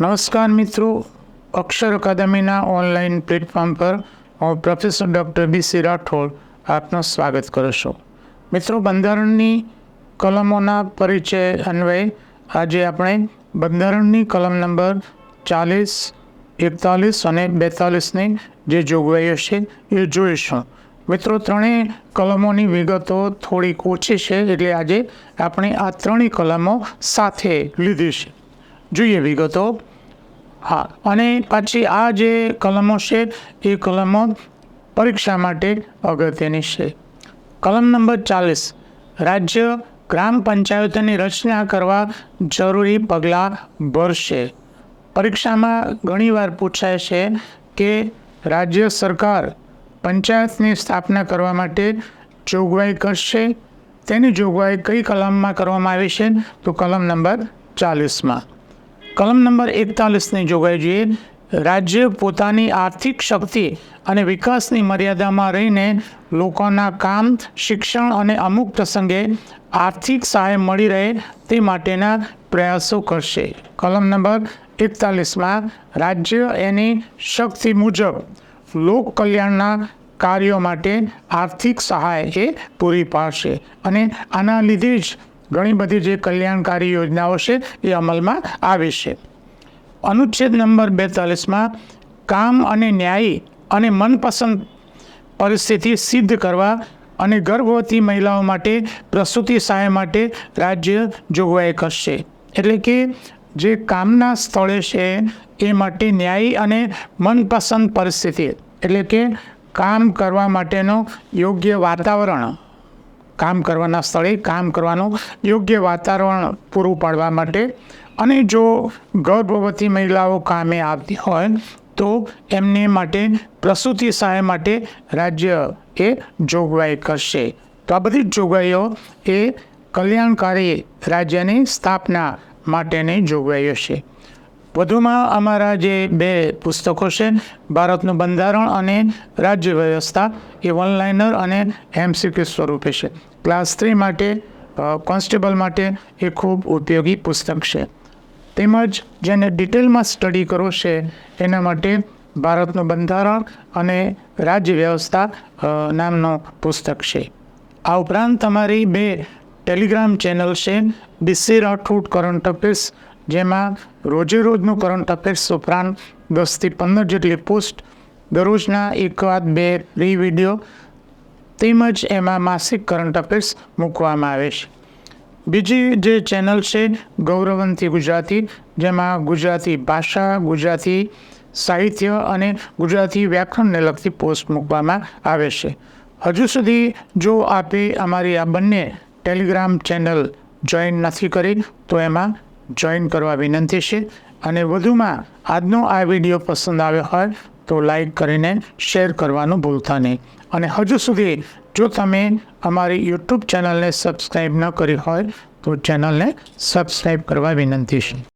નમસ્કાર મિત્રો. અક્ષર અકાદમીના online platform પર હું professor doctor B C Rathod આપનું સ્વાગત કરું છું. મિત્રો, બંધારણની કલમોના પરિચય અન્વયે આજે આપણે બંધારણની કલમ નંબર ચાલીસ, એકતાલીસ અને બેતાલીસની જે જોગવાઈઓ છે એ જોઈશું. મિત્રો, ત્રણેય કલમોની વિગતો થોડીક ઓછી છે એટલે આજે આપણે આ ત્રણેય કલમો સાથે લીધી છે. જોઈએ વિગતો. હા, અને પાછી આ જે કલમો છે, એ કલમો પરીક્ષા માટે અગત્યની છે. કલમ નંબર ચાલીસ. રાજ્ય ગ્રામ પંચાયતોની રચના કરવા જરૂરી પગલાં ભરશે. પરીક્ષામાં ઘણીવાર પૂછાય છે કે રાજ્ય સરકાર પંચાયતની સ્થાપના કરવા માટે જોગવાઈ કરશે? તેની જોગવાઈ કઈ કલમમાં કરવામાં આવી છે? તો કલમ નંબર ચાલીસમાં. કલમ નંબર એકતાલીસની જોગવાઈ જોઈએ. રાજ્ય પોતાની આર્થિક શક્તિ અને વિકાસની મર્યાદામાં રહીને લોકોના કામ, શિક્ષણ અને અમુક પ્રસંગે આર્થિક સહાય મળી રહે તે માટેના પ્રયાસો કરશે. કલમ નંબર એકતાલીસમાં રાજ્ય એની શક્તિ મુજબ લોક કલ્યાણના કાર્યો માટે આર્થિક સહાય એ પૂરી પાડશે અને આના લીધે જ ઘણી બધી જે કલ્યાણકારી યોજનાઓ છે એ અમલમાં આવે છે. અનુચ્છેદ નંબર બેતાલીસમાં કામ અને ન્યાયી અને મનપસંદ પરિસ્થિતિ સિદ્ધ કરવા અને ગર્ભવતી મહિલાઓ માટે પ્રસૂતિ સહાય માટે રાજ્ય જોગવાઈ કરશે. એટલે કે જે કામના સ્થળે છે એ માટે ન્યાયી અને મનપસંદ પરિસ્થિતિ. એટલે કે કામ કરવા માટેનો યોગ્ય વાતાવરણ. કામ કરવાના સ્થળે કામ કરવાનું યોગ્ય વાતાવરણ પૂરું પાડવા માટે. અને જો ગર્ભવતી મહિલાઓ કામે આવતી હોય, તો એમને માટે પ્રસૂતિ સહાય માટે રાજ્ય એ જોગવાઈ કરશે. તો આ બધી જોગવાઈઓ એ કલ્યાણકારી રાજ્યની સ્થાપના માટેની જોગવાઈઓ છે. વધુમાં અમારા જે બે પુસ્તકો છે, ભારતનું બંધારણ અને રાજ્ય વ્યવસ્થા, એ ઓનલાઈનર અને એમસીક્યુ સ્વરૂપે છે. ક્લાસ થ્રી માટે કોન્સ્ટેબલ માટે એ ખૂબ ઉપયોગી પુસ્તક છે. તેમજ જેને ડિટેલમાં સ્ટડી કરવો છે, એના માટે ભારતનું બંધારણ અને રાજ્ય વ્યવસ્થા નામનો નામનું પુસ્તક છે. આ ઉપરાંત તમારી બે ટેલિગ્રામ ચેનલ છે D C Rathod current affairs જેમાં રોજે રોજનું કરંટ અફેર્સ ઉપરાંત દસથી પંદર જેટલી પોસ્ટ, દરરોજના એકાદ બે રી વીડિયો તેમજ એમાં માસિક કરંટ અફેર્સ મૂકવામાં આવે છે. બીજી જે ચેનલ છે, ગૌરવંતી ગુજરાતી, જેમાં ગુજરાતી ભાષા, ગુજરાતી સાહિત્ય અને ગુજરાતી વ્યાકરણને લગતી પોસ્ટ મૂકવામાં આવે છે. હજુ સુધી જો આપે અમારી આ બંને ટેલિગ્રામ ચેનલ જોઈન નથી કરી, તો એમાં જોઈન કરવા વિનંતી છે. અને વધુમાં આજનો આ વીડિયો પસંદ આવ્યો હોય તો લાઈક કરીને શેર કરવાનું ભૂલતા નહીં. અને હજુ સુધી જો તમે અમારી યુટ્યુબ ચેનલને સબસ્ક્રાઈબ ન કરી હોય તો ચેનલને સબસ્ક્રાઈબ કરવા વિનંતી છે.